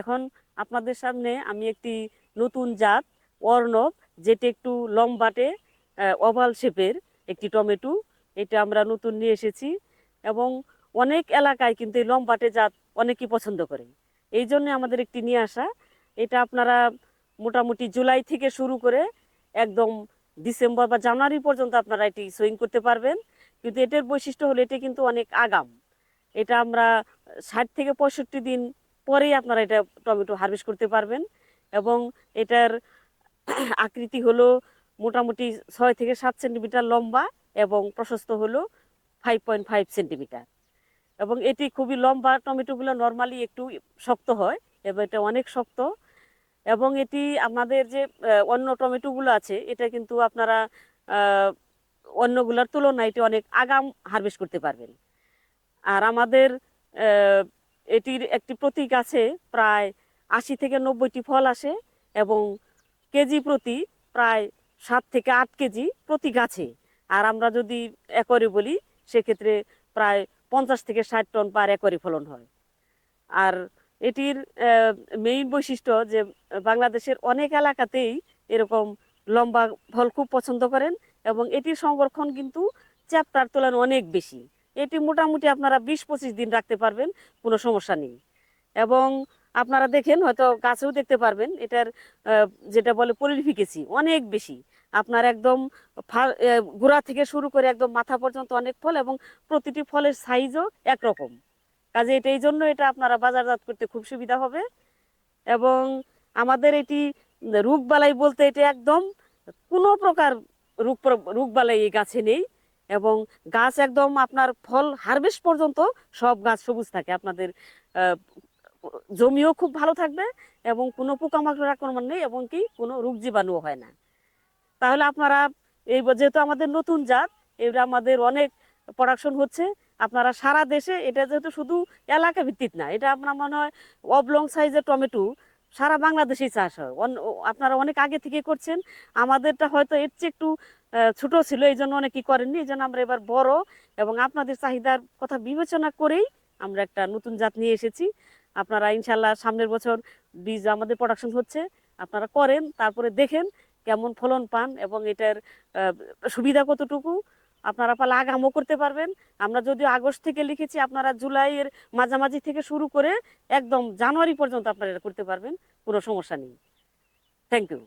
এখন আপনাদের সামনে আমি একটি নতুন জাত, অর্ণব, যেটি একটু লম্বাটে ওভাল শেপের একটি টমেটো। এটা আমরা নতুন নিয়ে এসেছি এবং অনেক এলাকায় কিন্তু এই লম্বাটে জাত অনেকেই পছন্দ করে। এই জন্য আমাদের একটি নিয়ে আসা। এটা আপনারা মোটামুটি জুলাই থেকে শুরু করে একদম ডিসেম্বর বা জানুয়ারি পর্যন্ত আপনারা এটি সোয়িং করতে পারবেন। কিন্তু এটার বৈশিষ্ট্য হলো এটা কিন্তু অনেক আগাম। এটা আমরা ষাট থেকে পঁয়ষট্টি দিন পরেই আপনারা এটা টমেটো হারভেস্ট করতে পারবেন। এবং এটার আকৃতি হলো মোটামুটি ছয় থেকে সাত সেন্টিমিটার লম্বা এবং প্রশস্ত হলো ফাইভ পয়েন্ট ফাইভ সেন্টিমিটার এবং এটি খুবই লম্বা টমেটোগুলো নর্মালি একটু শক্ত হয়, এবং এটা অনেক শক্ত। এবং এটি আমাদের যে অন্য টমেটোগুলো আছে, এটা কিন্তু আপনারা অন্যগুলোর তুলনায় এটি অনেক আগাম হারভেস্ট করতে পারবেন। আর আমাদের এটির একটি প্রতি গাছে প্রায় আশি থেকে নব্বইটি ফল আসে এবং কেজি প্রতি প্রায় সাত থেকে আট কেজি প্রতি গাছে আর আমরা যদি একরে বলি, সেক্ষেত্রে প্রায় পঞ্চাশ থেকে ষাট টন পার একরে ফলন হয়। আর এটির মেইন বৈশিষ্ট্য যে, বাংলাদেশের অনেক এলাকাতেই এরকম লম্বা ফল খুব পছন্দ করেন এবং এটির সংরক্ষণ কিন্তু চ্যাপ্টার তুলনায় অনেক বেশি। এটি মোটামুটি আপনারা বিশ পঁচিশ দিন রাখতে পারবেন, কোনো সমস্যা নেই। এবং আপনারা দেখেন, হয়তো গাছেও দেখতে পারবেন, এটার যেটা বলে পলিফিকেসি অনেক বেশি। আপনার একদম গোড়া থেকে শুরু করে একদম মাথা পর্যন্ত অনেক ফল এবং প্রতিটি ফলের সাইজও একরকম। কাজে এটা, এই জন্য এটা আপনারা বাজারজাত করতে খুব সুবিধা হবে। এবং আমাদের এটি, রোগবালাই বলতে এটা একদম কোনো প্রকার রোগ, রোগবালাই এই গাছে নেই। এবং গাছ একদম আপনার ফল হারভেস্ট পর্যন্ত সব গাছ সবুজ থাকে। আপনাদের জমিও খুব ভালো থাকবে এবং কোনো পোকামাকড়ের আক্রমণ নেই এবং কি কোনো রোগ জীবাণুও হয় না। তাহলে আপনারা এই যেহেতু আমাদের নতুন জাত এটা আমাদের অনেক প্রোডাকশন হচ্ছে, আপনারা সারা দেশে, এটা যেহেতু শুধু এলাকা ভিত্তিক না, এটা আপনার মনে হয় অবলং সাইজের টমেটো, সারা বাংলাদেশেই চাষ হয়। আপনারা অনেক আগে থেকে করছেন, আমাদেরটা হয়তো এর চেয়ে একটু ছোট ছিল, এই জন্য অনেকেই করেননি, এই জন্য আমরা এবার বড় এবং আপনাদের চাহিদার কথা বিবেচনা করেই আমরা একটা নতুন জাত নিয়ে এসেছি। আপনারা ইনশাল্লাহ সামনের বছর বীজ আমাদের প্রোডাকশন হচ্ছে, আপনারা করেন, তারপরে দেখেন কেমন ফলন পান এবং এটার সুবিধা কতটুকু, আপনারা পালে আগামও করতে পারবেন। আমরা যদিও আগস্ট থেকে লিখেছি, আপনারা জুলাইয়ের মাঝামাঝি থেকে শুরু করে একদম জানুয়ারি পর্যন্ত আপনারা করতে পারবেন, কোনো সমস্যা নেই। Thank you